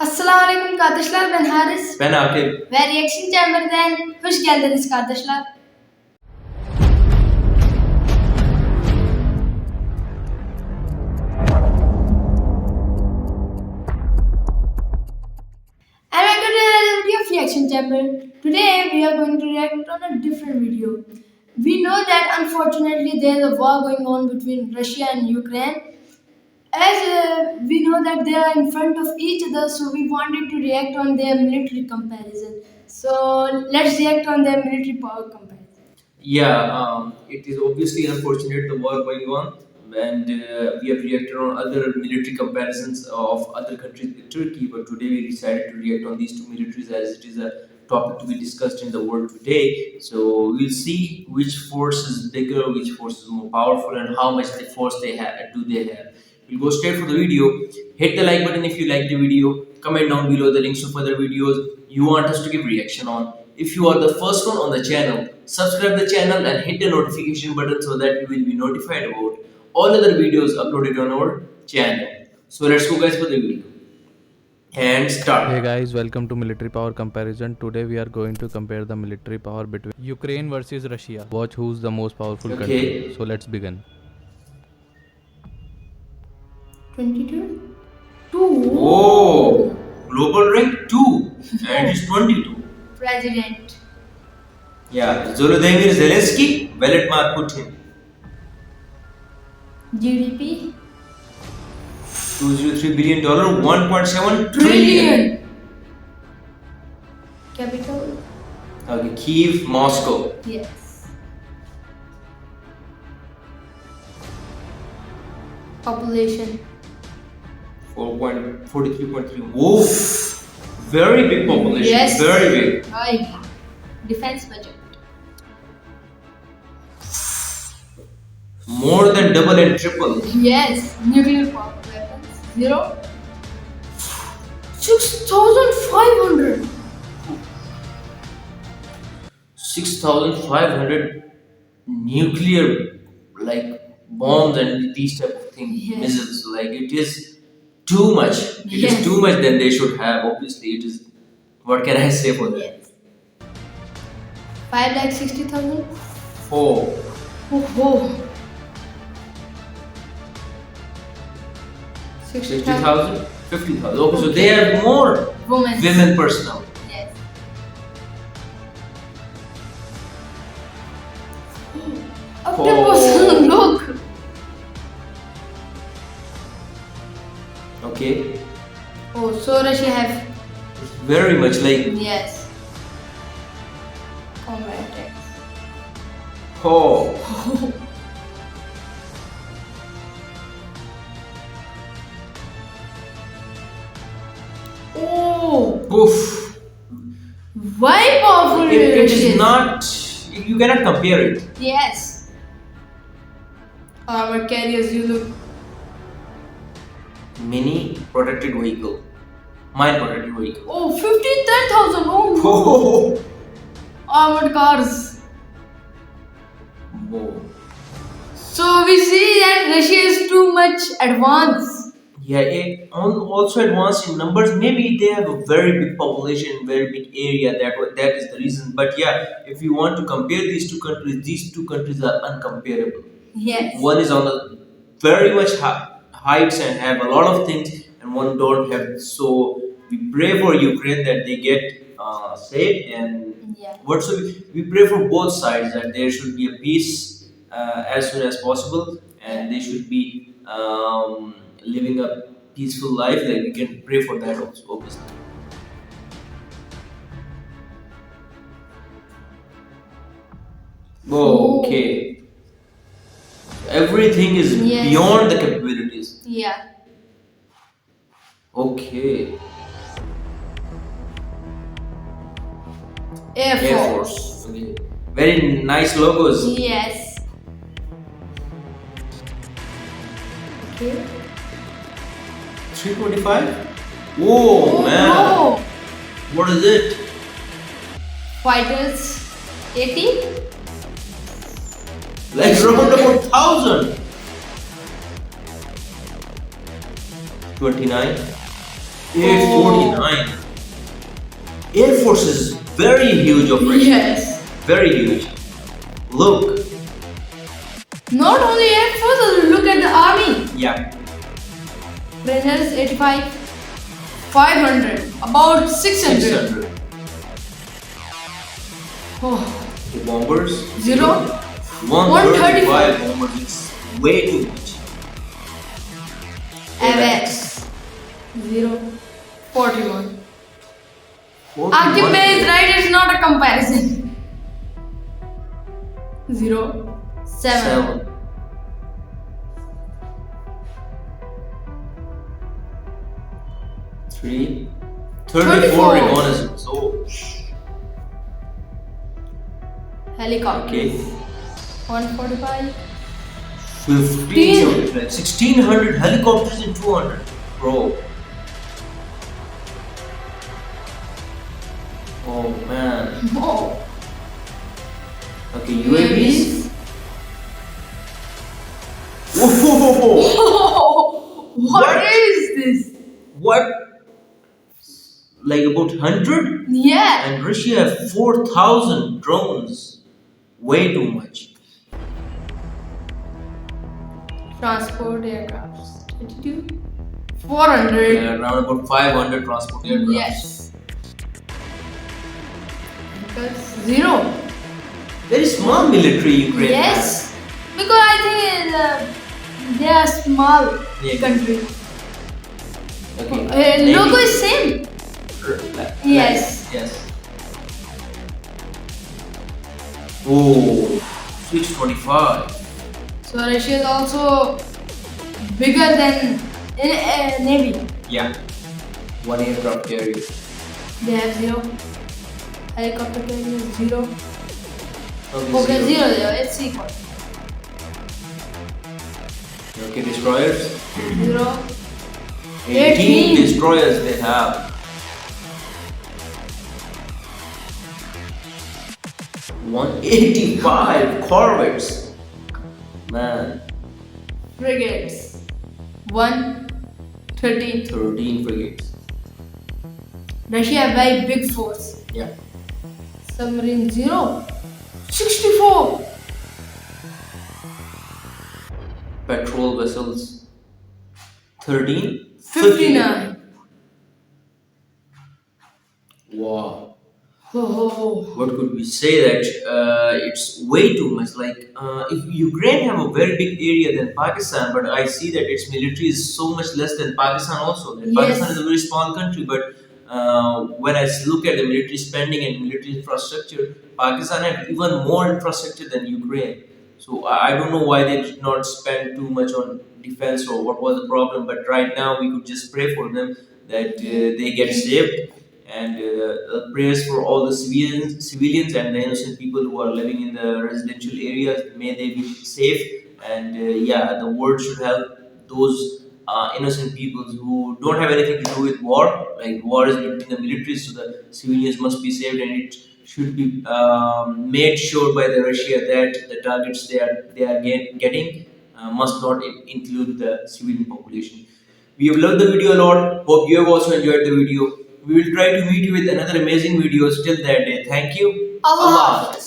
Assalamu alaikum kardeşler ben Haris Ben Akif. ve Reaction Chamber'den hoş geldiniz kardeşler. And welcome to another video of Reaction Chamber. Today we are going to react on a different video. We know that unfortunately there is a war going on between Russia and Ukraine as uh, we know that they are in front of each other so we wanted to react on their military comparison so let's react on their military power comparison Yeah, um, it is obviously unfortunate the war going on, and uh, we have reacted on other military comparisons of other countries with Turkey. But today we decided to react on these two militaries as it is a topic to be discussed in the world today. So we'll see which force is bigger, which force is more powerful, and how much the force they have do they have. We'll go straight for the video. Hit the like button if you like the video. Comment down below the links to further videos you want us to give reaction on. If you are the first one on the channel, subscribe the channel and hit the notification button so that you will be notified about all other videos uploaded on our channel. So let's go guys for the video. And start. Hey guys, welcome to Military Power Comparison. Today we are going to compare the military power between Ukraine versus Russia. Watch who's the most powerful Okay. country. So let's begin. 22 2 Oh, global rank 2 and it's 22. president Yeah, Volodymyr Zelensky, ballot Vladimir Putin. gdp 203 billion dollar, 1.7 trillion. trillion capital Okay, Kiev, Moscow. yes population 4.43.3. Whoa, very big population. Yes. Very big. Right. defense budget More than double and triple. yes nuclear power weapons zero 6500 6,500 nuclear like bombs and these type of things, Yes. missiles. Like it is too much. It is Yes. too much than they should have. Obviously, it is. What can I say for that? Yes. Five lakh sixty thousand. Four. Oh, oh. Sixty 60,000? 50,000. Okay, so they have more Women. women personnel. Yes. Octopus. Okay. Oh, so Russia have Very much like. yes. Combat. Oh. Oh, Oof. why powerful It, it is not. You cannot compare it. Yes. Armor carriers, you look. Mini protected vehicle. Mine protected vehicle. Oh, 15,000. Oh, Oh. armored cars. Whoa. So we see that Russia is too much advanced. Yeah, it on also advanced in numbers. Maybe they have a very big population, very big area. That wa- that is the reason. But yeah, if you want to compare these two countries, these two countries are uncomparable. Yes. One is on a very much hi- heights and have a lot of things, and one don't have. So we pray for Ukraine that they get uh, saved, and Yeah. what so we, we pray for both sides that there should be a peace uh, as soon as possible, and they should be um, living a peaceful life. Like we can pray for that also, obviously. Okay. Everything is Yes. beyond the capabilities. Yeah. Okay. Air Force. Air Force. Okay. Very nice logos. Yes. Okay. 325? Whoa, man. no. What is it? Fighters 80. Like around about thousand. 29. 849. Air Force is very huge Russia. Yes. Very huge. Look. Not only Air Force, look at the army. Yeah. Rangers 85, 500, about 600. 600. Oh, The bombers. zero. 135 bombers. It's way too much. AVX, zero. 41. 41. Akib is right, it's not a comparison. Zero. Seven. Seven. Three. 34 34. reconnaissance. Oh, Helicopter. okay. 145. 15. 1600 helicopters in 200. Bro. Oh man. Oh. Okay, UAVs. Whoa! What What? is this? What? Like about 100? Yeah. And Russia have 4,000 drones. Way too much. Transport aircrafts. 22. 400. Yeah, around about 500 transport aircraft. Yes. Because zero. Very small military Ukraine. Yes. Because I think uh, they are small country. Okay. Uh, logo is same. Like- Yes. Yes. Oh, 625. So Russia is also bigger than in, uh, Navy. Yeah. One aircraft carrier. They have zero. Helicopter carrier zero. Okay, Okay, zero zero. It's equal. Okay, destroyers. Zero. 18 18. destroyers they have. One eighty-five corvettes. Man, Frigates. One. Thirteen. thirteen frigates. Russia have a very big force. Yeah. Submarine zero. 64. Patrol vessels. Thirteen. 59. Wow. Ho. what could we say that uh, it's way too much like uh, if ukraine have a very big area than pakistan but i see that its military is so much less than pakistan also that Yes. pakistan is a very small country but uh, when i look at the military spending and military infrastructure pakistan had even more infrastructure than ukraine so i don't know why they did not spend too much on defense or what was the problem but right now we could just pray for them that uh, they get saved and uh, prayers for all the civilians, civilians and the innocent people who are living in the residential areas. May they be safe, and uh, yeah, the world should help those uh, innocent people who don't have anything to do with war. Like war is between the militaries, so the civilians must be saved, and it should be um, made sure by the Russia that the targets they are they are get, getting uh, must not in- include the civilian population. We have loved the video a lot. Hope you have also enjoyed the video. We will try to meet you with another amazing videos till that day. Thank you. Allah Allah.